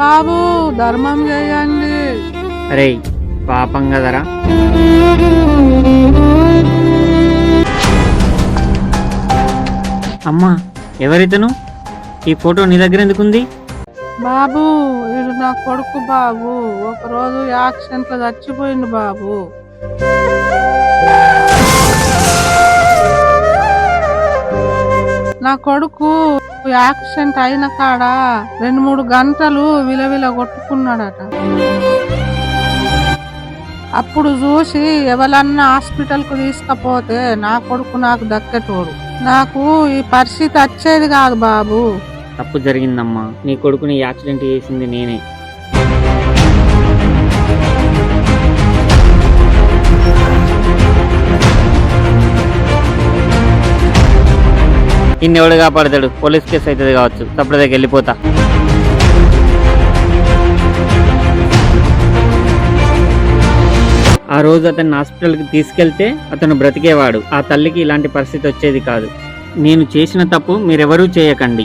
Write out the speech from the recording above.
బాబు ధర్మం చేయండి. అరే పాపం కదరా? అమ్మా ఎవరితను? ఈ ఫోటో నీ దగ్గర ఎందుకుంది? బాబు వీడు నా కొడుకు బాబు. ఒక రోజు యాక్సిడెంట్లో చచ్చిపోయిండు బాబు. నా కొడుకు యాక్సిడెంట్ అయిన కాడ రెండు మూడు గంటలు విలవిల కొట్టుకున్నాడట. అప్పుడు చూసి ఎవరన్నా హాస్పిటల్కు తీసుకపోతే నా కొడుకు నాకు దక్కేటోడు. నాకు ఈ పరిస్థితి వచ్చేది కాదు బాబు. తప్పు జరిగిందమ్మా. నీ కొడుకుని యాక్సిడెంట్ చేసింది నేనే. ఇన్నెవడు కాపాడతాడు? పోలీస్ కేసు అవుతుంది కావచ్చు. తప్పుడు దగ్గర వెళ్ళిపోతా. ఆ రోజు అతన్ని హాస్పిటల్కి తీసుకెళ్తే అతను బ్రతికేవాడు. ఆ తల్లికి ఇలాంటి పరిస్థితి వచ్చేది కాదు. నేను చేసిన తప్పు మీరెవరూ చేయకండి.